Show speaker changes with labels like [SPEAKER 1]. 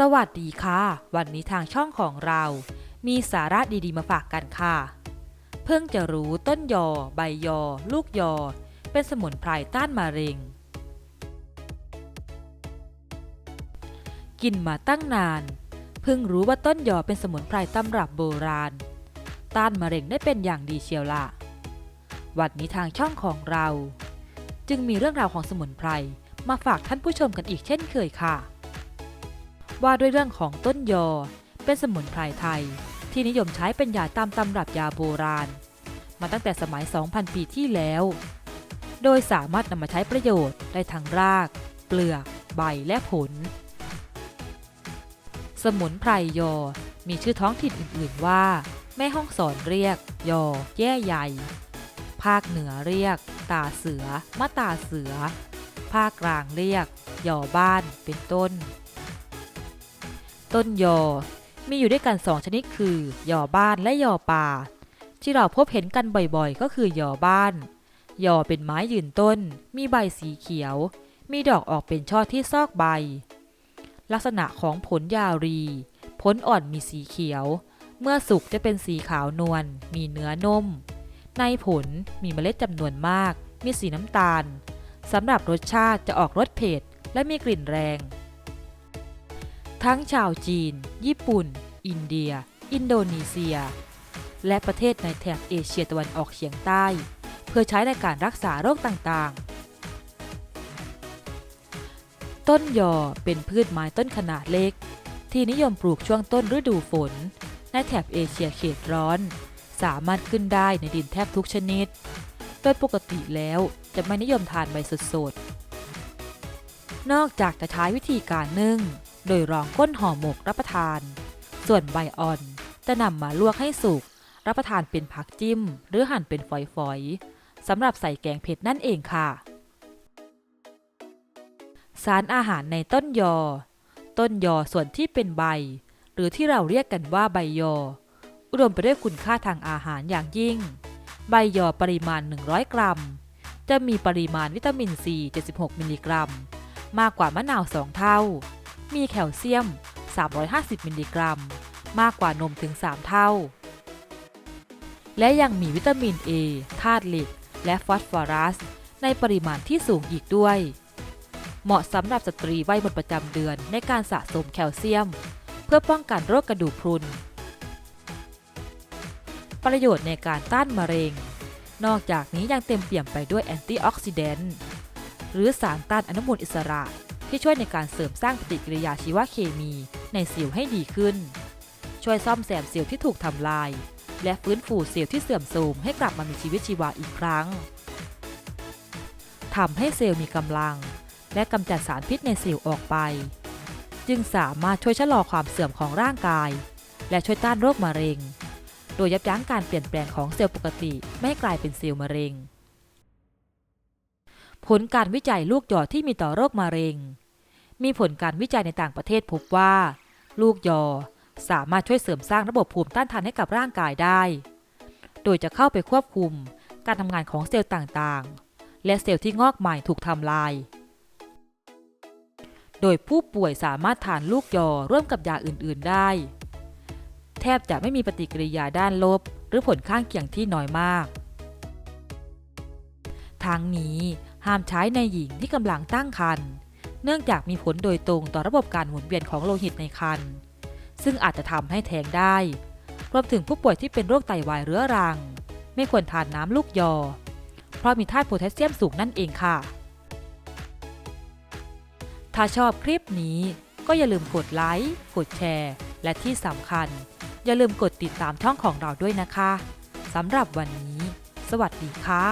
[SPEAKER 1] สวัสดีค่ะ วันนี้ทางช่องของเรา มีสาระดีๆมาฝากกันค่ะ เพิ่งจะรู้ต้นยอ ใบยอ ลูกยอ เป็นสมุนไพรต้านมะเร็ง กินมาตั้งนาน เพิ่งรู้ว่าต้นยอเป็นสมุนไพรตำรับโบราณ ต้านมะเร็งได้เป็นอย่างดีเชียวละวันนี้ทางช่องของเรา จึงมีเรื่องราวของสมุนไพรมาฝากท่านผู้ชมกันอีกเช่นเคยค่ะ ว่าด้วยเรื่องของต้นยอ เป็นสมุนไพรไทย ที่นิยมใช้เป็นยาตามตำรับยาโบราณ มาตั้งแต่สมัย 2,000 ปีที่แล้ว โดยสามารถนำมาใช้ประโยชน์ได้ทั้งราก เปลือก ใบและผล สมุนไพรยอ มีชื่อท้องถิ่นอื่น ๆ ว่า แม่ห้องสอนเรียก ยอ แย่ใหญ่ ภาคเหนือเรียก ตาเสือมะตาเสือ ภาคกลางเรียก ยอบ้านเป็นต้น ต้นยอ มีอยู่ด้วยกันสองชนิดคือยอบ้านและยอป่า ที่เราพบเห็นกันบ่อยๆ ก็คือยอบ้าน ยอเป็นไม้ยืนต้น มีใบสีเขียว มีดอกออกเป็นช่อที่ซอกใบ ลักษณะของผลยาวรี ผลอ่อนมีสีเขียว เมื่อสุกจะเป็นสีขาวนวล มีเนื้อนุ่ม ในผลมีเมล็ดจำนวนมาก มีสีน้ำตาลสำหรับรสชาติจะออกรสเผ็ดและมีกลิ่นแรง ทั้งชาวจีน ญี่ปุ่น อินเดีย อินโดนีเซีย และประเทศในแถบเอเชียตะวันออกเฉียงใต้ เพื่อใช้ในการรักษาโรคต่างๆ ต้นยอเป็นพืชไม้ต้นขนาดเล็ก ที่นิยมปลูกช่วงต้นฤดูฝน ในแถบเอเชียเขตร้อน สามารถขึ้นได้ในดินแทบทุกชนิด โดยปกติแล้วจะไม่นิยมทานใบสดๆนอกจากจะใช้วิธีการนึ่ง โดยรองก้นห่อหมกรับประทาน ส่วนใบอ่อนจะนำมาลวกให้สุก รับประทานเป็นผักจิ้ม หรือหั่นเป็นฝอยๆสำหรับใส่แกงเผ็ดนั่นเองค่ะ สารอาหารในต้นยอ ต้นยอส่วนที่เป็นใบ หรือที่เราเรียกกันว่าใบยอ อุดมไปด้วยคุณค่าทางอาหารอย่างยิ่ง ใบยอปริมาณ 100 กรัม จะมีปริมาณวิตามินซี 76 มิลลิกรัม มากกว่ามะนาว 2 เท่า มีแคลเซียม 350 มิลลิกรัม มากกว่านมถึง 3 เท่า และยังมีวิตามิน A ธาตุเหล็ก และฟอสฟอรัส ในปริมาณที่สูงอีกด้วย เหมาะสำหรับสตรีวัยหมดประจำเดือนในการสะสมแคลเซียม เพื่อป้องกันโรคกระดูกพรุน ประโยชน์ในการต้านมะเร็ง นอกจากนี้ยังเต็มเปี่ยมไปด้วยแอนตี้ออกซิแดนต์หรือสารต้านอนุมูลอิสระ ที่ช่วยในการเสริมสร้างปฏิกิริยาชีวเคมีในเซลล์ให้ดีขึ้น ช่วยซ่อมแซมเซลล์ที่ถูกทำลาย และฟื้นฟูเซลล์ที่เสื่อมโทรมให้กลับมามีชีวิตชีวาอีกครั้งทำให้เซลล์มีกำลัง และกำจัดสารพิษในเซลล์ออกไป จึงสามารถช่วยชะลอความเสื่อมของร่างกาย และช่วยต้านโรคมะเร็ง โดยยับยั้งการเปลี่ยนแปลงของเซลล์ปกติไม่ให้กลายเป็นเซลล์มะเร็ง ผลการวิจัยลูกหยอที่มีต่อโรคมะเร็ง มีผลการวิจัยในต่างประเทศพบว่า ลูกยอสามารถช่วยเสริมสร้างระบบภูมิต้านทานให้กับร่างกายได้ โดยจะเข้าไปควบคุมการทำงานของเซลล์ต่างๆ และเซลล์ที่งอกใหม่ถูกทำลาย โดยผู้ป่วยสามารถทานลูกยอร่วมกับยาอื่นๆได้ แทบจะไม่มีปฏิกิริยาด้านลบ หรือผลข้างเคียงที่น้อยมาก ทั้งนี้ ห้ามใช้ในหญิงที่กำลังตั้งครรภ์เนื่องจากมีผลโดยตรงต่อระบบการหมุนเวียนของโลหิตในครรภ์ซึ่งอาจจะทำให้แท้งได้ รวมถึงผู้ป่วยที่เป็นโรคไตวายเรื้อรัง ไม่ควรทานน้ำลูกยอ เพราะมีธาตุโพแทสเซียมสูงนั่นเองค่ะ ถ้าชอบคลิปนี้ก็อย่าลืมกดไลค์ กดแชร์ และที่สำคัญ อย่าลืมกดติดตามช่องของเราด้วยนะคะ สำหรับวันนี้ สวัสดีค่ะ